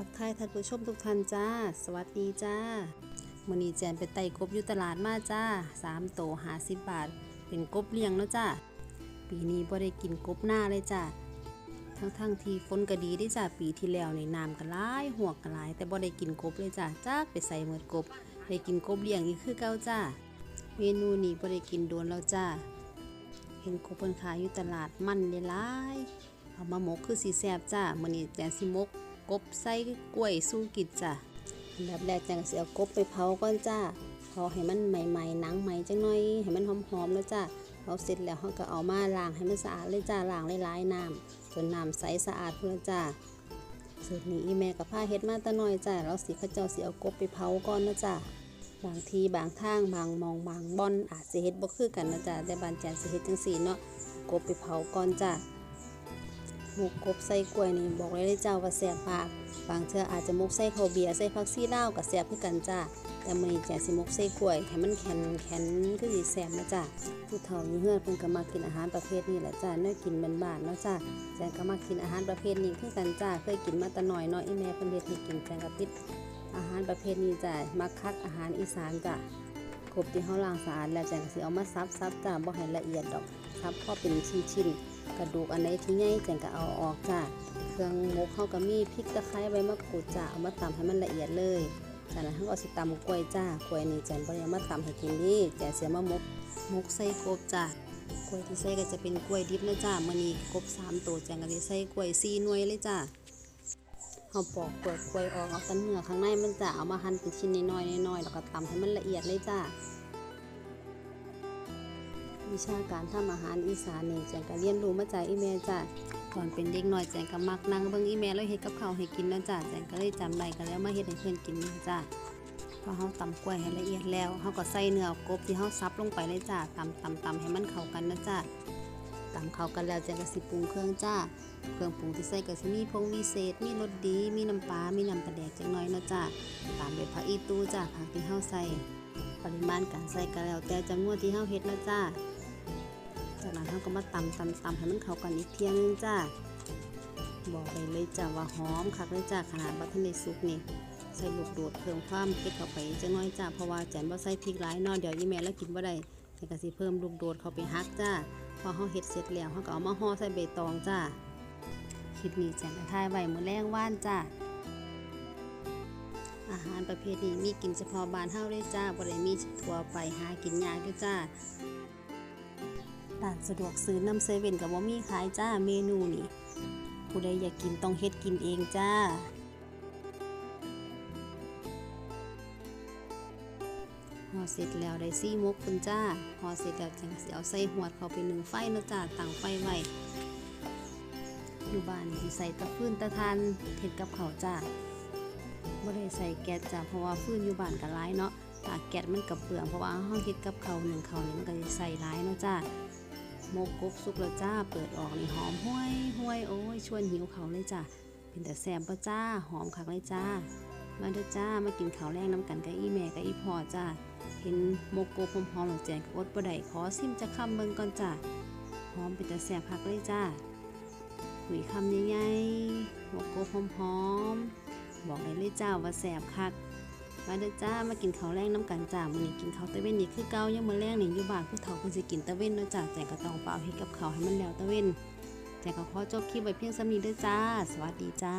ทักทายท่านผู้ชมทุกท่านจ้า สวัสดีจ้ามือนี้แจนไปไต่กบอยู่ตลาดมาจ้า3โต50บบาท เป็นกบเลี้ยงเนาะจ้าปีนี้บ่ได้กินกบหน้าเลยจ้าทั้งๆที่ฝนก็ดีเด้จ้าปีที่แล้วในน้ำก็หลายหวกก็หลาย แต่บ่ได้กินกบเลยจ้าจ้าไปใส่หมดกบได้กินกบเลี้ยงอีกคือเก่าจ้าเมนูนี้บ่ได้กินโดนแล้วจ้าเห็นกบเพิ่นขายอยู่ตลาดมันหลายเอามาหมกคือสีแซบจ้ามือนี้แจนสิมก กบใส่กล้วยสู้กินจ้ะอันดับแรกจังสิเอากบไปเผาก่อนจ้าเผาให้มันใหม่ๆหนังใหม่จังหน่อยให้มันหอมๆแล้วจ้าเผาเสร็จแล้วเราก็เอามาล้างให้มันสะอาดเลยจ้าล้างหลายๆน้ำจนน้ำใสสะอาดพุ่นละจ้าสูตรนี้อีแม่กับผ้าเฮ็ดมาตะน้อยจ้าแล้วสิเขาเจ้าสิเอากบไปเผาก่อนนะจ้าบางทีบางทางบางมองบางบอนอาจสิเฮ็ดบ่คือกันนะจ้าแต่บานแจนสิเฮ็ดจังซี่เนาะกบไปเผาก่อนจ้า หมกกบใส่กล้วยนี่บอกเลยเลยเจ้าว่าแซ่บมากบางเทื่ออาจจะมกใส่ข้าวเบียร์ใส่ผักซีลากับแซ่บคือกันจ้าแต่มื้อนี้แจสิมกใส่กล้วยให้มันแข็งแข็งคือสิแซ่บนะจ้าผู้เฒ่าอยู่เฮือนเพิ่นก็มากินอาหารประเภทนี้แหละจ้าเนื้อกินบ้านๆเนาะจ้าแจงก็มากินอาหารประเภทนี้คือกันจ้าเคยกินมาแต่น้อยเนาะอีแม่เพิ่นเฮ็ดให้กินแจงก็ติดอาหารประเภทนี้จ้ามักคักอาหารอีสานจ้า กบที่เฮาล้างสะอาดแล้วแจงก็สิเอามาซับๆจ้าบ่ให้ละเอียดดอกซับพอเป็นชิ้นๆกระดูกอันไหนที่ใหญ่จังก็เอาออกจ้าเครื่องหมกเข้ากับมีพริกตะไคร้ใบมะกรูดจ้าเอามาตำให้มันละเอียดเลยจากนั้นเราก็สิตำกล้วยจ้ากล้วยนี่แจนบ่ได้เอามาตำให้กินนี่แจนเสียมามกมกใส่กบจ้ากล้วยที่ใส่ก็จะเป็นกล้วยดิบนะจ้ามื้อนี้กบสามตัวแจนก็สิใส่กล้วยสี่หน่วยเลยจ้า เฮาปอกเปลือกกล้วยออกเอาแต่เนื้อข้างในมันจ้าเอามาหั่นเป็นชิ้นน้อยๆน้อยๆแล้วก็ตำให้มันละเอียดเลยจ้าวิชาการทำอาหารอีสานนี่แจงก็เรียนรู้มาจากอีเมลจ้ะก่อนเป็นเด็กน้อยแจงก็มักนั่งเบิ่งอีเมลแล้วเฮ็ดกับข้าวให้กินนะจ้ะแจงก็เลยจำได้ก็แล้วมาเฮ็ดให้เพื่อนกินนี่จ้ะพอเฮาตำกล้วยให้ละเอียดแล้วเฮาก็ใส่เนื้อกบที่เฮาซับลงไปเลยจ้ะตำตำตำให้มันเข้ากันนะจ้ะ ตำเข้ากันแล้วแจงก็สิปรุงเครื่องจ้า เครื่องปรุงที่ใส่ก็สิมีพงมีเศษ มีรสดี มีน้ำปลา มีน้ำปลาแดกจักหน่อยนะจ้ะตามด้วยผักอีตูจ้ะผักที่เฮาใส่ ปริมาณการใส่ก็แล้วแต่จำนวนที่เฮาเฮ็ดนะจ้ะจากนั้นเราก็มาตำตำตำให้มันเข้ากันอีกเทียงนึงจ้า บอกไปเลยจ้าว่าหอมคักเลยจ้าขนาดบัตเทนได้สุกนี่ใส่ลูกโดดเพิ่มความเผ็ดเข้าไปจังน้อยจ้า เพราะว่าแจนบ่ใส่พริกหลายนอนเดี๋ยวอีแม่แล้วกินบ่ได้ แต่ก็สิเพิ่มลูกโดดเข้าไปฮักจ้า พอเฮาเฮ็ดเสร็จแล้วเฮาก็เอามาห่อใส่ใบตองจ้า คลิปนี้แจนก็ถ่ายไว้มือแรงว่านจ้า อาหารประเภทนี้มีกินเฉพาะบ้านเฮาเลยจ้าบ่ได้มีทัวไปหากินยากด้อจ้าร้านสะดวกซื้อน้ำเซเว่นกับว่ามีขายจ้าเมนูนี่ผู้ใดอยากกินต้องเฮ็ดกินเองจ้า ห่อเสร็จแล้วได้ซี่มกคุณจ้าห่อเสร็จแล้วจังสิเอาใส่หัวดเข้าไปหนึ่งไฟเนะจ้าตั้งไฟไว้อยู่บ้านนี่สิใส่ตะฟืนตะทานเฮ็ดกับเขาจ้าบ่ได้ใส่แก๊สจ้าเพราะว่าฟืนอยู่บ้านก็หลายเนาะถ้าแก๊สมันกับเปลืองเพราะว่าเฮาเฮ็ดกับเขาหนึ่งเขานี่มันก็สิใส่หลายเนาะจ้ามกกบสุกแล้วจ้า เปิดออกนี่หอมห้วยห้วยโอ้ยชวนหิวเขาเลยจ้าเป็นแต่แซ่บปะจ้าหอมคักเลยจ้ามาเด้อจ้ามากินข้าวแรงน้ำกันกับอีแม่กับอีพ่อจ้า เห็นหมโกกบหอมหลงแจงก็อดบ่ได้ขอซิมจะคำเบิ่งก่อนจ้าหอมเป็นแต่แซ่บคักเลยจ้าหุยคำใหญ่ๆหมกกบหอมบอกเลยเลยจ้าว่าแซ่บคักมาเด้อจ้ามากินข้าวแรงน้ำกันจ้ามื้อนี้กินข้าวตะเว้นนี่คือเก่ายังมื้อแรงนี่อยู่บ้านผู้เฒ่าเพิ่นสิกินตะเว้นเนาะจ้าแต่ก็ต้องเปล่าเฮ็ดกับข้าวให้มันแล้วตะเว้นแต่ก็ขอจบคลิปไว้เพียงส่ำนี้เด้อจ้า สวัสดีจ้า